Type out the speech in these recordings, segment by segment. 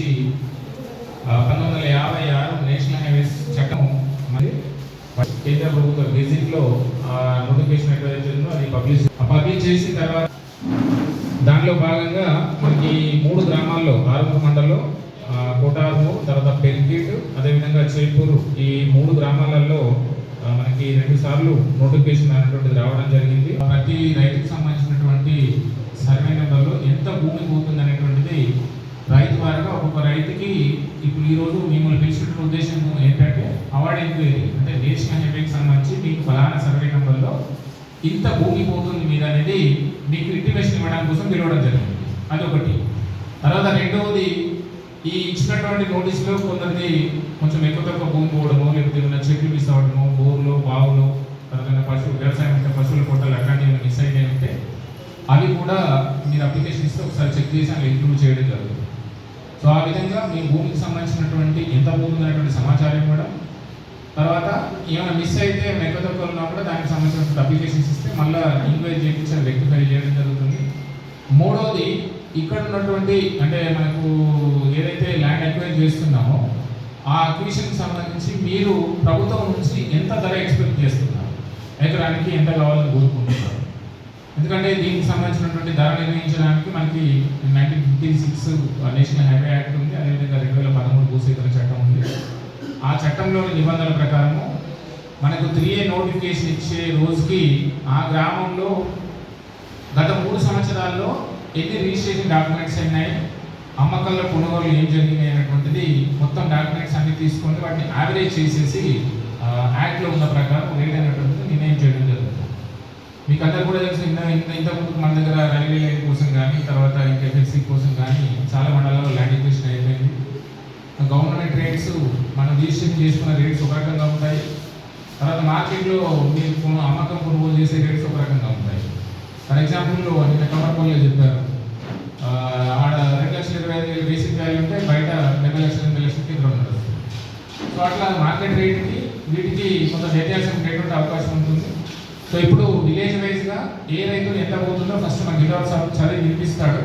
నుంచి పంతొమ్మిది వందల యాభై ఆరు నేషనల్ హైవేస్ చట్టం మరి కేంద్ర ప్రభుత్వ గెజిట్లో నోటిఫికేషన్ ఎక్కడైతే ఉందో అది పబ్లిష్ పబ్లిష్ చేసిన తర్వాత దానిలో భాగంగా మనకి మూడు గ్రామాల్లో ఆరుమూరు మండలంలో కోటారు తర్వాత పెరిగిట్ అదేవిధంగా చేపూరు ఈ మూడు గ్రామాలలో మనకి రెండు సార్లు నోటిఫికేషన్ అనేటువంటిది రావడం జరిగింది. ప్రతి రైతుకు సంబంధించినటువంటి సర్వే నెంబర్లో ఎంత భూమి పోతుంది ఒక్కొక్క ఇప్పుడు ఈరోజు మిమ్మల్ని పిలిచిన ఉద్దేశం ఏంటంటే అవార్డ్ ఎంక్వైరీ అంటే నేషనల్ హైవేకి సంబంధించి మీకు ఫలానా సర్వే నెంబర్లో ఇంత భూమి పోతుంది మీద అనేది మీకు ఇంటిమేషన్ ఇవ్వడం కోసం పిలవడం జరిగింది. అదొకటి తర్వాత రెండవది ఈ ఇచ్చినటువంటి నోటీసులో కొందరిది కొంచెం ఎక్కువ తక్కువ భూమి పోవడము లేకపోతే ఏమైనా చెట్లు మిస్ అవ్వడము బోర్లు బావులు తర్వాత పశువులు వ్యవసాయం అంటే పశువుల కొట్టలు అట్లాంటివి మిస్ అయితే అవి కూడా మీరు అప్లికేషన్ ఇస్తే ఒకసారి చెక్ చేసి అవి ఇంప్రూవ్ చేయడం జరుగుతుంది. సో ఆ విధంగా మీ భూమికి సంబంధించినటువంటి ఎంత భూమి ఉన్నటువంటి సమాచారం ఇవ్వడం. తర్వాత ఏమైనా మిస్ అయితే ఎక్కువ ఉన్నా కూడా దానికి సంబంధించిన అప్లికేషన్స్ ఇస్తే మళ్ళీ ఎంక్వైరీ చేయించి రెక్టిఫై చేయడం జరుగుతుంది. మూడవది ఇక్కడ ఉన్నటువంటి అంటే మనకు ఏదైతే ల్యాండ్ అక్వైర్ చేస్తున్నామో ఆ అక్విజిషన్కి సంబంధించి మీరు ప్రభుత్వం నుంచి ఎంత ధర ఎక్స్పెక్ట్ చేస్తున్నారు? ఎకరానికి ఎంత కావాలని కోరుకుంటున్నారు? ఎందుకంటే దీనికి సంబంధించినటువంటి ధర నిర్ణయించడానికి మనకి nineteen fifty six national highway act ఉంది. అదేవిధంగా రెండు వేల పదమూడు భూసేకరణ చట్టం ఉంది. ఆ చట్టంలోని నిబంధనల ప్రకారము మనకు త్రీ ఏ నోటిఫికేషన్ ఇచ్చే రోజుకి ఆ గ్రామంలో గత మూడు సంవత్సరాల్లో ఎన్ని రిజిస్ట్రేషన్ డాక్యుమెంట్స్ అయినాయి అమ్మకాల్లో కొనుగోలు ఏం జరిగినాయి అనేటువంటిది మొత్తం డాక్యుమెంట్స్ అన్ని తీసుకొని వాటిని యావరేజ్ చేసేసి యాక్ట్లో ఉన్న ప్రకారం రేట్ అనేటువంటిది నిర్ణయం చేయడం జరుగుతుంది. మీకు అందరు కూడా తెలుసు ఇంత ఇంతకుముందు మన దగ్గర రైల్వే లైన్ కోసం కానీ తర్వాత ఇంకా ఎఫ్ఎస్సి కోసం కానీ చాలా మండలాల్లో ల్యాండ్ ఎక్విజిషన్ అయిపోయింది. గవర్నమెంట్ రేట్స్ మనం రిజిస్ట్రేషన్ చేసుకున్న రేట్స్ ఒక రకంగా ఉంటాయి. తర్వాత మార్కెట్లో మీరు అమ్మకం కొనుగోలు చేసే రేట్స్ ఒక రకంగా ఉంటాయి. ఫర్ ఎగ్జాంపుల్ నిన్న కమర్పల్లిలో చెప్పారు. ఆడ రెండు లక్షల ఇరవై ఐదు వేలు బేసిక్ వాల్యూ ఉంటే బయట రెండు లక్షల ఎనిమిది లక్షల కింద ఉండదు. సో అట్లా మార్కెట్ రేట్కి వీటికి కొంత వ్యత్యాసం ఉండేటువంటి అవకాశం ఉంది సో ఇప్పుడు విలేజ్ వైజ్గా ఏ రైతు ఎంత పోతుందో ఫస్ట్ మన గిరివాడ సార్ చదివి వినిపిస్తాడు.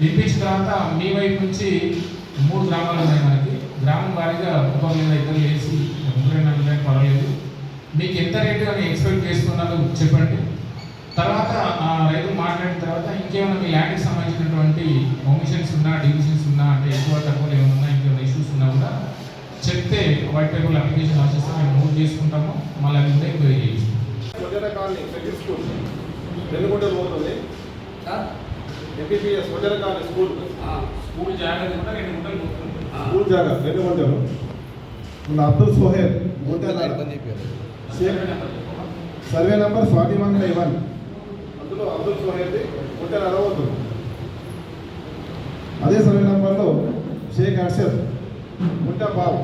వినిపించిన తర్వాత మీ వైపు నుంచి మూడు గ్రామాలు ఉన్నాయి మనకి. గ్రామం వారీగా ముప్పై మీద ఇద్దరు వేసి ముగ్గురు పర్వాలేదు. మీకు ఎంత రేటు అని ఎక్స్పెక్ట్ చేస్తున్నారో చెప్పండి. తర్వాత ఆ రైతు మాట్లాడిన తర్వాత ఇంకేమైనా మీ ల్యాండ్కి సంబంధించినటువంటి ఒమిషన్స్ ఉన్నా డివిజన్స్ ఉన్నా అంటే ఎక్కువ తక్కువ ఏమైనా ఉన్నా ఇంకేమైనా ఇష్యూస్ ఉన్నా కూడా చెప్తే వైట్ పేపర్ అప్లికేషన్ రాసిస్తే. మేము నోట్ చేసుకుంటాము. మళ్ళీ అవి కూడా ఎంక్వైరీ చేయిస్తాం. వడ్డెర కాలనీ సెకండ్ స్కూల్ వెనుకొండలు పోతుంది MPPS Vaddera colony school. School జాగ్రత్త కూడా రెండు గుంటలు పోతుంది. స్కూల్ జాగా వెనుకొండలు ఉన్న Abdul Sohail గుంటెల survey number forty one by one అందులో అబ్దుల్ సోహెల్ది గుంటెల అరవద్దు అదే సర్వే నంబర్లో షేక్ అర్షద్ గుంట బావ్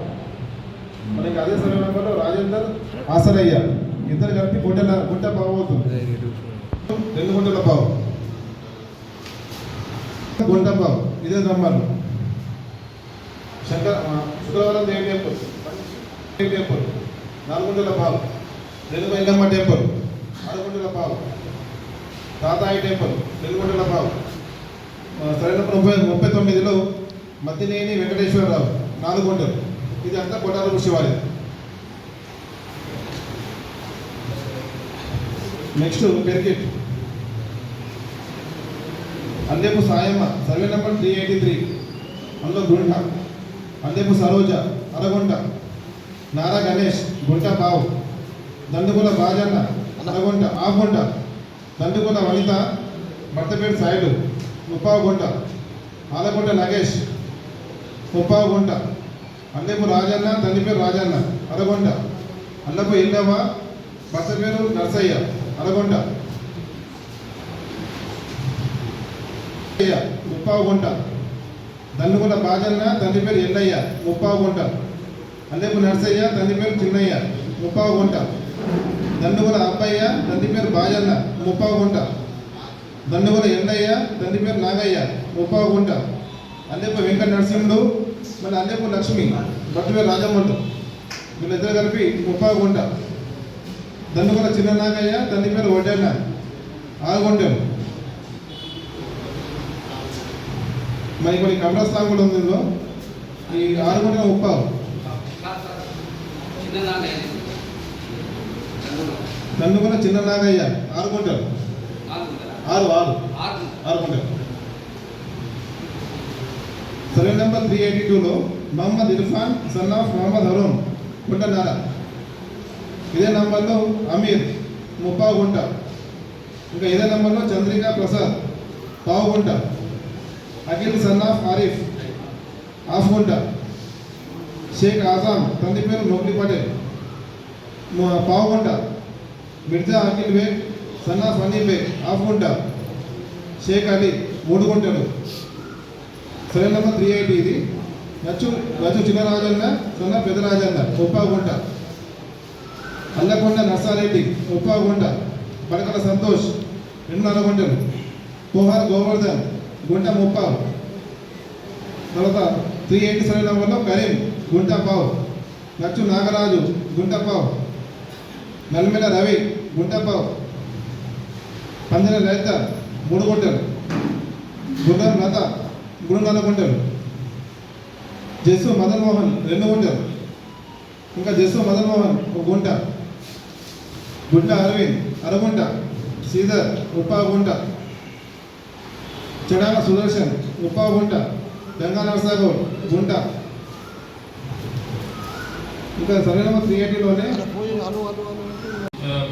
మనకి అదే సర్వే నంబర్లో రాజేందర్ ఆసరయ్య. ఇద్దరు కలిపి గుడ్డల గుంట పావు అవుతుంది. రెండు గుంటల బావ్ గుంట పావు. ఇదే నమ్మాలి శంకర్ శుక్రవారం దేవి టెంపుల్ దేవి టెంపుల్ నాలుగుంటల బావ్ రెండు వెంకమ్మ టెంపుల్ ఆరుగుంటల పావు. తాతాయి టెంపుల్ వెలుగుంటల పావు. సరైన ముప్పై ముప్పై తొమ్మిదిలో మద్దినేని వెంకటేశ్వరరావు. నాలుగు గుంటలు ఇది అంతా కొట్టాల శివాలయం next పెరికెట్ Andepu Sayamma survey number three eighty three. అందులో గుంట. అందేపు సరోజ అరగుంట. నారా గణేష్ గుంట బావు. దండుకుల రాజన్న అరగుంట ఆగుంట. దండుకుల వనిత భర్తపేట సాయుడు ముప్పావు గుంట. ఆలగుంట నగేష్ ముప్పావు గుంట. అందేపు రాజన్న తండ్రి పేరు రాజన్న అరగుంట. అన్నపు ఎల్లవ్వ భర్త పేరు నర్సయ్య. అరగుంట ముప్పావు గుంట దండుకుల బాజన్న తండ్రి పేరు ఎల్లయ్య ముప్పావు గుంట అల్లెపు నర్సయ్య తండ్రి పేరు చిన్నయ్య ముప్పావు గుంట దండుకుల అబ్బయ్య తండ్రి పేరు బాజన్న ముప్పావు గుంట దండుకుల ఎల్లయ్య తండ్రి పేరు నాగయ్య ముప్పావు గుంట అల్లెపు వెంకట నరసింహుడు మళ్ళీ అల్లెపు లక్ష్మి భర్త పేరు రాజమ్మంటు వీళ్ళిద్దరు కలిపి ముప్పావు గుంట దండుకుల చిన్న నాగయ్య తండ్రి పేరు వడ్డన్న ఆగుంటాం మరి కొన్ని కబ్రస్థాన్ కూడా ఉంది ఇందులో ఈ ఆరు గుంటల ఉప్పావు దండుకున్న చిన్న నాగయ్య. ఆరు గుంటలు ఆరు ఆరు. ఆరు. ఆరు గుంటలు సర్వే నెంబర్ త్రీ ఎయిటీ టూలో మహమ్మద్ ఇర్ఫాన్ సన్ ఆఫ్ మహమ్మద్ హరూన్. గుంటన్నర ఇదే నంబర్లో అమీర్ ముప్పావు గుంట ఇంకా ఇదే నంబర్లో చంద్రికా ప్రసాద్ పావుగుంట. అఖిల్ సన్ ఆఫ్ ఆరిఫ్ ఆఫ్గుంట షేక్ ఆజాం తండ్రి పేరు మొగ్లీ పటేల్. మ- మిర్జా అఖిల్ బేగ్ సన్ ఆఫ్ అనిల్ బేగ్ ఆఫ్గుంట షేక్ అలీ మూడు గుంటలు సరే నెంబర్ త్రీ ఎయిటీ ఇది. నచ్చు నచ్చు చిన్న రాజన్న సన్న పెద్ద రాజన్న ముప్పాగుంట అల్లకొండ నర్సారెడ్డి ఉప్పాగుంట పడకల సంతోష్ రెండు గుంటలు పోహార్ గోవర్ధన్ గుంట ముప్పావు తర్వాత త్రీ ఎయిటీ సెవెన్ నెంబర్లో కరీం గుంట పావు నచ్చు నాగరాజు గుంట పావు నల్మెల రవి గుంట పావు పందిన రైత మూడు గుంటలు గుండం లత మూడున్నర గుంటలు జస్సు మదన్ మోహన్ రెండు గుంటలు ఇంకా జస్సు మదన్ మోహన్ ఒక గుంట. గుంట అరవింద్ అరగుంట శ్రీధర్ ఉప్పా గుంట చెడాల సుదర్శన్ ఉప్పా గుంట గంగా నరసాగౌడ్ గుంట. ఇంకా సరైన త్రీ ఎయిటీలోనే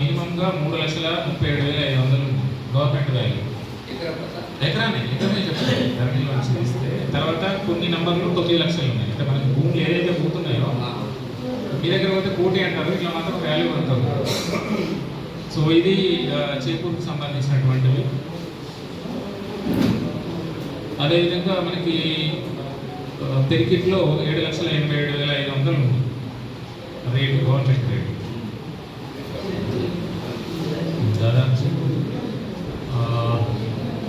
మినిమంగా మూడు లక్షల ముప్పై ఏడు వేల ఐదు వందలు గవర్నమెంట్ వాల్యూ. పోతా ఎకరాన్ని ఎకరమే చెప్తాను తర్వాత కొన్ని నంబర్లు తొమ్మిది లక్షలు ఉన్నాయి. అంటే మనకి భూములు ఏదైతే పోతున్నాయో మీ దగ్గర పోతే కోటి అంటారు ఇట్లా మాత్రం వాల్యూ అంటారు. సో ఇది ఆ, చేకూరుకు సంబంధించినటువంటివి అదేవిధంగా మనకి పెరికిట్లో ఏడు లక్షల ఎనభై ఏడు వేల ఐదు వందలు ఉంది. Rate government rate. దాదాపు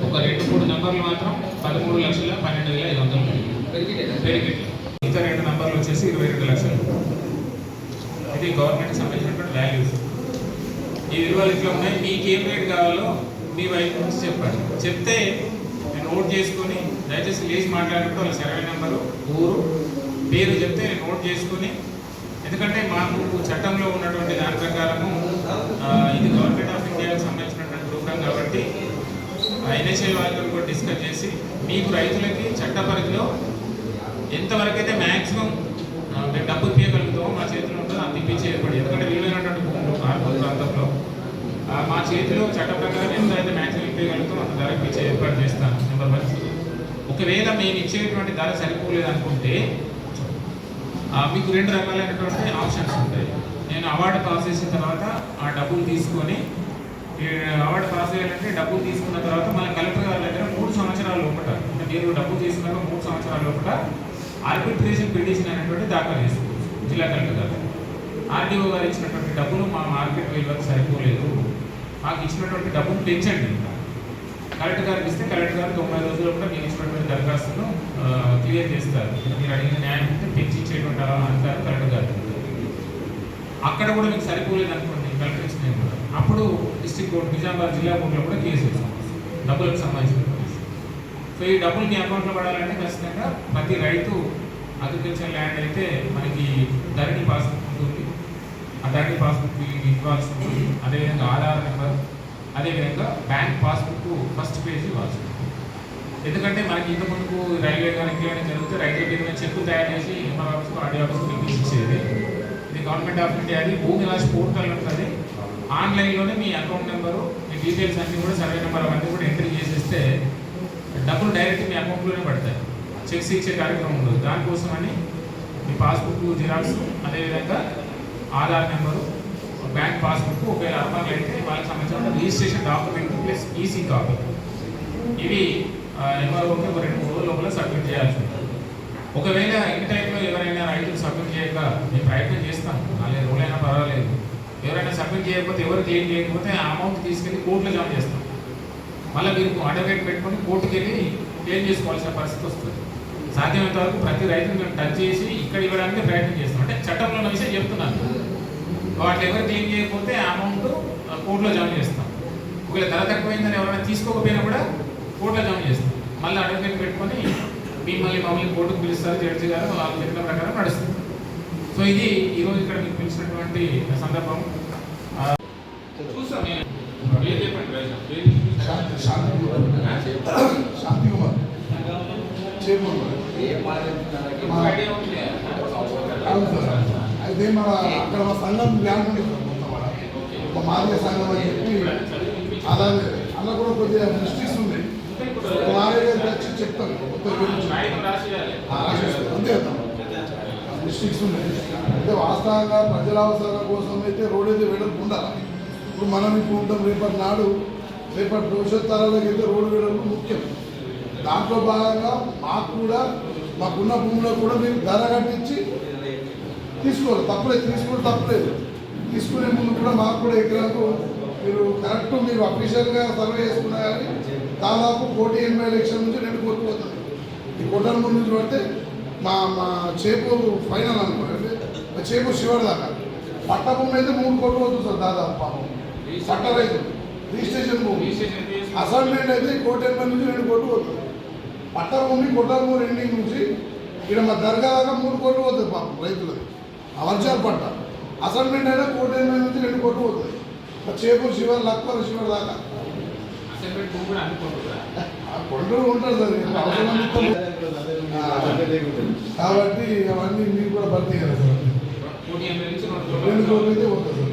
ఒక రెండు మూడు నెంబర్లు మాత్రం పదమూడు లక్షల పన్నెండు వేల ఐదు వందలు పెరిగిట్లు మిగతా రెండు నంబర్లు వచ్చేసి ఇరవై రెండు లక్షలు. ఇది గవర్నమెంట్ సంబంధించినటువంటి వాల్యూస్ ఈ విలువలు ఇట్లా ఉన్నాయి. మీకు ఏం రేట్ కావాలో మీ వైపు నుంచి చెప్పండి. చెప్తే నేను నోట్ చేసుకొని దయచేసి లేచి మాట్లాడినప్పుడు వాళ్ళ సర్వే నెంబరు ఊరు పేరు చెప్తే నేను నోట్ చేసుకొని ఎందుకంటే మాకు చట్టంలో ఉన్నటువంటి దాని ప్రకారము ఇది గవర్నమెంట్ ఆఫ్ ఇండియాకి సంబంధించినటువంటి ప్రోగ్రామ్ కాబట్టి ఎన్హెచ్ఐ వాళ్ళతో కూడా డిస్కస్ చేసి మీకు రైతులకి చట్ట పరిధిలో ఎంతవరకు అయితే మ్యాక్సిమం మేము డబ్బు ఇప్పించగలుగుతామో మా చేతిలో ఉంటుంది అంత ఇప్పించి ఏర్పడి ఎందుకంటే విలువైనటువంటి భూములు ప్రాంతంలో. మా చేతిలో చట్ట ప్రకారం ఎంత అయితే మ్యాక్సిమం ఇప్పగలుగుతాం అంత ధర ఇప్పించి ఏర్పాటు చేస్తాను నెంబర్ వన్. ఒకవేళ మేము ఇచ్చేటువంటి ధర సరిపోలేదు అనుకుంటే ఆ, మీకు రెండు రకాలైనటువంటి ఆప్షన్స్ ఉంటాయి. నేను అవార్డు పాస్ చేసిన తర్వాత ఆ డబ్బులు తీసుకొని అవార్డు పాస్ చేయాలంటే డబ్బులు తీసుకున్న తర్వాత మన కలెక్టర్ గారి దగ్గర మూడు సంవత్సరాల లోపల అంటే మీరు డబ్బులు తీసుకున్నాక మూడు సంవత్సరాల లోపల ఆర్బిట్రేషన్ పిటిషన్ అనేటువంటి దాఖలు చేసుకోవచ్చు జిల్లా కలెక్టర్ గారు. ఆర్డీఓ గారు ఇచ్చినటువంటి డబ్బులు మా మార్కెట్ విలువకు సరిపోలేదు. మాకు ఇచ్చినటువంటి డబ్బులు పెంచండి. కలెక్టర్ గారికి ఇస్తే కలెక్టర్ గారు తొంభై రోజుల్లో కూడా మీరు ఇచ్చినటువంటి దరఖాస్తును క్లియర్ చేస్తారు. మీరు అడిగిన న్యాయం ఉంటే పెంచి ఇచ్చేటువంటి అధికారం కలెక్టర్ గారు. అక్కడ కూడా మీకు సరిపోలేదు అనుకోండి కలెక్టర్ ఇచ్చిన కూడా. అప్పుడు డిస్ట్రిక్ట్ కోర్టు నిజామాబాద్ జిల్లా కోర్టులో కూడా కేసు వేస్తాం డబ్బులకు సంబంధించిన సో ఈ డబ్బులు మీ అకౌంట్లో పడాలంటే ఖచ్చితంగా ప్రతి రైతు అగ్రికల్చర్ ల్యాండ్ అయితే మనకి ధరణి పాస్బుక్ ఉంటుంది. ఆ ధరణి పాస్బుక్ ఇవ్వాల్సి ఉంటుంది. అదేవిధంగా ఆధార్ నెంబర్ అదేవిధంగా బ్యాంక్ పాస్బుక్ ఫస్ట్ పేజ్ ఇవ్వాల్సి ఉంటుంది. ఎందుకంటే మనకి ఇంత ముందుకు రైల్వే కానీ ఇంకేమైనా జరిగితే రైల్వే మీద చెక్కు తయారు చేసి ఎంఆర్ ఆఫీస్ ఆర్డీ ఆఫీస్కు పిలిపించి ఇది గవర్నమెంట్ ఆఫ్ ఇండియా అది. భూమి రాసి పోర్టల్ ఉంటుంది ఆన్లైన్లోనే మీ అకౌంట్ నెంబరు మీ డీటెయిల్స్ అన్నీ కూడా సర్వే నెంబర్ అవన్నీ కూడా ఎంట్రీ చేసేస్తే డబ్బులు డైరెక్ట్ మీ అకౌంట్లోనే పడతాయి. చెక్స్ ఇచ్చే కార్యక్రమం ఉండదు. దానికోసమని మీ పాస్బుక్ జిరాక్స్ అదేవిధంగా ఆధార్ నెంబరు బ్యాంక్ పాస్బుక్ ఒకవేళ అర్బన్లు అయితే వాళ్ళకి సంబంధించిన registration document plus EC copy. ఇవి ఎంఆర్ఓకి ఒక రెండు మూడు రోజుల లోపల సబ్మిట్ చేయాల్సి ఉంటుంది. ఒకవేళ ఈ టైంలో ఎవరైనా రైతులు సబ్మిట్ చేయక మేము ప్రయత్నం చేస్తాం నాలుగు రోజులైనా పర్వాలేదు. ఎవరైనా సబ్మిట్ చేయకపోతే ఎవరు క్లెయిమ్ చేయకపోతే ఆ అమౌంట్ తీసుకెళ్ళి కోర్టులో జమ చేస్తాం. మళ్ళీ మీరు అడ్వకేట్ పెట్టుకొని కోర్టుకి వెళ్ళి క్లెయిమ్ చేసుకోవాల్సిన పరిస్థితి వస్తుంది. సాధ్యమైనంత వరకు ప్రతి రైతుని మేము టచ్ చేసి ఇక్కడ ఇవ్వడానికి ప్రయత్నం చేస్తాం అంటే చట్టంలో ఉన్న విషయం చెప్తున్నాను. వాటిని ఎవరు క్లెయిమ్ చేయకపోతే అమౌంట్ కోర్టులో జమ చేస్తాం. ఒకవేళ ధర తక్కువైందని ఎవరైనా తీసుకోకపోయినా కూడా కోర్టులో జమ చేస్తాం. మళ్ళీ అడ్వకేట్ పెట్టుకొని మిమ్మల్ని మమ్మల్ని కోర్టుకు పిలుస్తారు జడ్జి గారు వాళ్ళు చెప్పిన ప్రకారం నడుస్తుంది. సో ఇది ఈరోజు ఇక్కడ మీకు పిలిచినటువంటి సందర్భం. ఆ, నేను. చెప్పండి శాంతి శాంతి కుమార్ అయితే మన అక్కడ మా సంఘం ప్లాన్ ఉంది ఒక మాదిగ సంఘం అని చెప్పి అలాగే అలా కూడా కొద్దిగా మిస్టేక్స్ ఉంది మాదిగ వచ్చి చెప్తాను మొత్తం గురించి ఆ, అంతే కదా మిస్టేక్స్ ఉన్నాయి అంటే వాస్తవంగా ప్రజల అవసరాల కోసం అయితే రోడ్ అయితే వెడల్పు ఉండాలి ఇప్పుడు మనం ఇప్పుడు ఉంటాం రేపటి నాడు రేపటి భవిష్యత్ తరాలకు అయితే రోడ్డు వెడల్పు ముఖ్యం. దాంట్లో భాగంగా మాకు కూడా మాకున్న భూములో కూడా మేము ధర కట్టించి తీసుకోవాలి. తప్పలేదు తీసుకోవడం తప్పలేదు. తీసుకునే ముందు కూడా మాకు కూడా ఎకరాకు మీరు కరెక్ట్ మీరు అఫీషియల్గా సర్వే చేసుకున్నా కానీ దాదాపు కోటి ఎనభై లక్షల నుంచి రెండు కోట్లు పోతుంది ఈ కోటల ముందు నుంచి పడితే మా మా చేపు ఫైనల్ అనుకోండి మా చేపు శివర్ దాకా. పట్ట భూమి అయితే మూడు కోట్లు పోతుంది సార్ దాదాపు పాపం. పట్ట రైతు రిజిస్ట్రేషన్ భూమి? అసైన్మెంట్ అయితే కోటి ఎనభై నుంచి రెండు కోట్లు పోతుంది. పట్ట భూమి కొట్టాల భూమి ఎండింగ్ నుంచి ఇక్కడ మా దర్గా దాకా మూడు కోట్లు పోతుంది పాపం రైతులది ఆ వర్షాలు పట్ట. అసైన్మెంట్ అయినా కోటి ఎనభై నుంచి రెండు కోట్లు పోతుంది. చేపూరు శివర్ లక్వర్ శివర్ దాకా. కొండలు ఉంటారు సార్ కాబట్టి అవన్నీ మీరు కూడా భర్తీ కదా సార్. రెండు రెండు కోట్ల కోట్లు అయితే పోతుంది